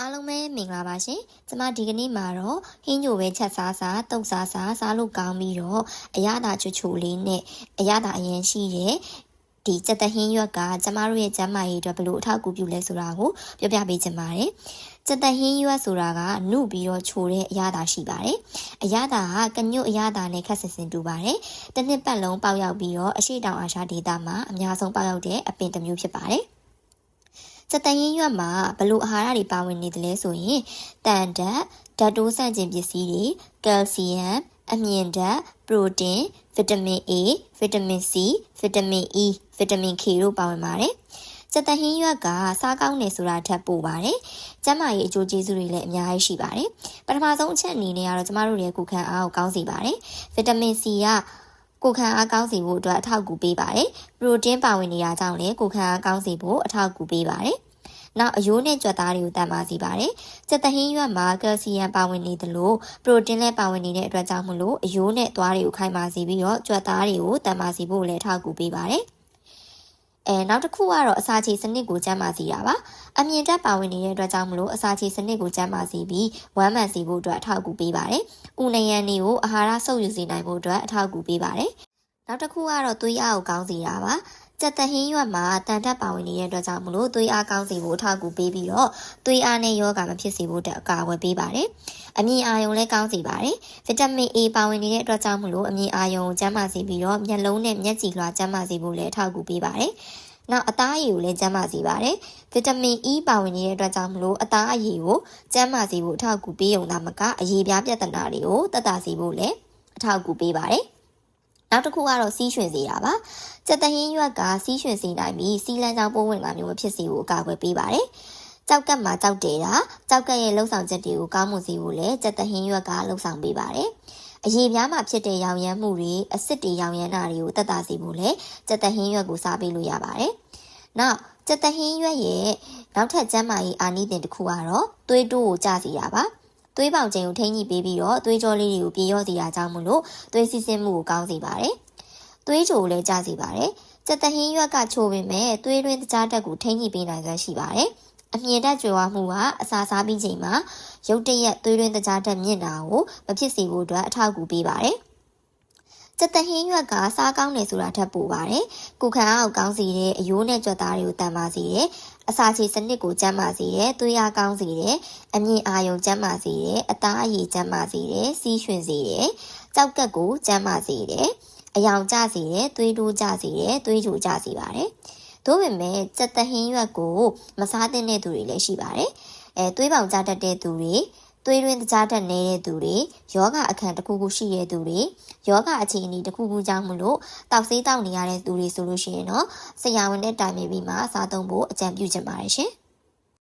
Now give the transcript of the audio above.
အားလုံးပဲမင်္ဂလာပါရှင်။ကျွန်မဒီကနေ့မှာတော့ဟင်းညိုပဲချက်စားစားတုတ်စားစားစားလို့ကောင်းပြီးတော့အရသာချွချူလေးနဲ့အရသာအရင်ရှိတဲ့ဒီစက်တဟင်းရွက်ကကျမတို့ရဲ့ကျန်းမာရေးအတွက်ဘယ်လိုအထောက်အကူပြုလဲဆိုတာကိုပြောပြပေးချင်ပါတယ်။စက်တဟင်းရွက်ဆိုတာကနုပြီးတော့ချိုတဲ့အရသာရှိပါတယ်။အရသာကကညွတ်အရသာနဲ့ခက်ဆင်ဆင်တူပါတယ်။တစ်နှစ်ပတ်လုံးပေါက်ရောက်ပြီးတော့အရှိတောင်အာရှဒေသမှာအများဆုံးပေါက်ရောက်တဲ့အပင်တစ်မျိုးဖြစ်ပါတယ်။ စက်တရင်ရွက်မှာဘလို့အာဟာရတွေပါဝင်နေတယ်လဲဆိုရင်တန်ဓာတ်ဓာတ်တိုးဆန့်ကျင်ပစ္စည်းတွေကယ်လ်ဆီယမ်အမြင့်ဓာတ်ပရိုတင်းဗီတာမင် A ဗီတာမင် C ဗီတာမင် E ဗီတာမင် K တို့ပါဝင်ပါတယ်စက်တဟင်းရွက်ကစားကောင်းတယ်ဆိုတာထပ်ပို့ပါတယ်။ကျန်းမာရေးအကျိုးကျေးဇူးတွေလည်းအများကြီးရှိပါတယ်။ပထမဆုံးအချက်အနေနဲ့ကတော့ကျမတို့ရဲ့ကိုယ်ခံအားကိုကောင်းစေပါတယ်။ဗီတာမင် C က ကိုခံအားကောင်းစေဖို့အတွက်အထောက်အကူပေးပါတယ်။ပရိုတင်းပါဝင်နေတာကြောင့်လည်းကိုခံအားကောင်းစေဖို့အထောက်အကူပေးပါတယ်။နောက်အယိုးနဲ့ကြွက်သားတွေကိုတန်ပါစေပါတယ်။စက်တဟင်းရွက်မှာကယ်လ်ဆီယမ်ပါဝင်နေသလိုပရိုတင်းလည်းပါဝင်နေတဲ့အတွက်ကြောင့်မလို့အယိုးနဲ့သွားတွေကိုခိုင်မာစေပြီးတော့ကြွက်သားတွေကိုတန်ပါစေဖို့လည်းထောက်ကူပေးပါတယ်။ အဲနောက်တစ်ခုကတော့အစာချေစနစ်ကိုကျန်းမာစေတာပါအမြင့်တက်ပါဝင်နေတဲ့အတွက်ကြောင့်မလို့အစာချေစနစ်ကိုကျန်းမာစေပြီးဝမ်းမှန်စေဖို့အတွက်အထောက်အကူပေးပါတယ်။ဥနယံတွေကိုအာဟာရဆုပ်ယူစေနိုင်ဖို့အတွက်အထောက်အကူပေးပါတယ်။နောက်တစ်ခုကတော့သွေးအားကိုကောင်းစေတာပါ။ ကြက်တဟင်းရွက်မှာတန်တက်ပါဝင်နေတဲ့အတွက်ကြောင့်မလို့သွေးအားကောင်းစေဖို့အထောက်အကူပေးပြီးတော့သွေးအားနဲ့ယောဂမဖြစ်စေဖို့အတွက်အကာအကွယ်ပေးပါတယ်။အမြင့်အာရုံလည်းကောင်းစေပါတယ်။ဗီတာမင် A ပါဝင်နေတဲ့အတွက်ကြောင့်မလို့အမြင့်အာရုံကိုကျန်းမာစေပြီးတော့မျက်လုံးနဲ့မျက်ကြည်လွှာကျန်းမာစေဖို့လည်းအထောက်အကူပေးပါတယ်။နောက်အသားအရည်ကိုလည်းကျန်းမာစေပါတယ်။ဗီတာမင် E ပါဝင်နေတဲ့အတွက်ကြောင့်မလို့အသားအရည်ကိုကျန်းမာစေဖို့အထောက်အကူပေးုံသာမကအရည်ပြားပြဿနာတွေကိုတက်တာစေဖို့လည်းအထောက်အကူပေးပါတယ်။ နောက်တစ်ခုကတော့စီးရွှင်စေတာပါ။စက်တဟင်းရွက်ကစီးရွှင်စေနိုင်ပြီးစီးလန်းကြောင်းပိုးဝင်တာမျိုးမဖြစ်စေဖို့အကာအကွယ်ပေးပါတယ်။ကြောက်ကတ်မှာကြောက်တယ်တာကြောက်ကတ်ရဲ့လှုပ်ဆောင်ချက်တွေကိုကောင်းမွန်စေဖို့လည်းစက်တဟင်းရွက်ကလှုပ်ဆောင်ပေးပါတယ်။အရေးပြားမှာဖြစ်တဲ့ရောင်ရမ်းမှုတွေအစစ်တွေရောင်ရမ်းတာတွေကိုတက်တာစီဖို့လဲစက်တဟင်းရွက်ကိုစားပေးလို့ရပါတယ်။နောက်စက်တဟင်းရွက်ရဲ့နောက်ထပ်ကျန်းမာရေးအာနိသင်တစ်ခုကတော့သွေးတိုးကိုကျစီတာပါ။ သွေးပေါင်ချိန်ကိုထိန်းညှိပေးပြီးတော့သွေးကြောလေးတွေကိုပြေလျော့စေတာကြောင့်မလို့သွေးစီးဆင်းမှုကိုကောင်းစေပါတယ်။သွေးချိုကိုလည်းကျစေပါတယ်။စက်တဟင်းရွက်ကချိုပေမဲ့သွေးရင်းတကြားတက်ကိုထိန်းညှိပေးနိုင်စွမ်းရှိပါတယ်။အမြင်တက်ကြွယ်ဝမှုကအစာစားပြီးချိန်မှာရုတ်တရက်သွေးရင်းတကြားတက်မြင့်တာကိုမဖြစ်စေဖို့အတွက်အထောက်အကူပေးပါတယ်။စက်တဟင်းရွက်ကစားကောင်းတယ်ဆိုတာထက်ပိုပါတယ်။ကုခံအားကိုကောင်းစေတဲ့အယိုးနဲ့ကြွက်သားတွေကိုတန်ပါစေတယ်။ အစာချေစနစ်ကိုကျန်းမာစေတယ်။သွေးအားကောင်းစေတယ်။အမြင့်အာရုံကျန်းမာစေတယ်။အသားအရည်ကျန်းမာစေတယ်။စီးရွှင်စေတယ်။ကြောက်ကက်ကိုကျန်းမာစေတယ်။အယောင်ကျစေတယ်။သွေးတိုးကျစေတယ်။သွေးကြိုကျစေပါတယ်။။ဒါပေမဲ့စက်တဟင်းရွက်ကိုမစားသင့်တဲ့သူတွေလည်းရှိပါတယ်။အဲသွေးပေါင်ကြားတတ်တဲ့သူတွေ သွေးရင်းကြားတက်နေတဲ့သူတွေယောဂအခန့်တစ်ခုခုရှိတဲ့သူတွေယောဂအခြေအနေတစ်ခုခုကြောင့်မလို့တောက်ဆေးတောက်နေရတဲ့သူတွေဆိုလို့ရှိရင်တော့ဆရာဝန်နဲ့တိုင်ပင်ပြီးမှစားသုံးဖို့အကြံပြုချင်ပါတယ်ရှင်။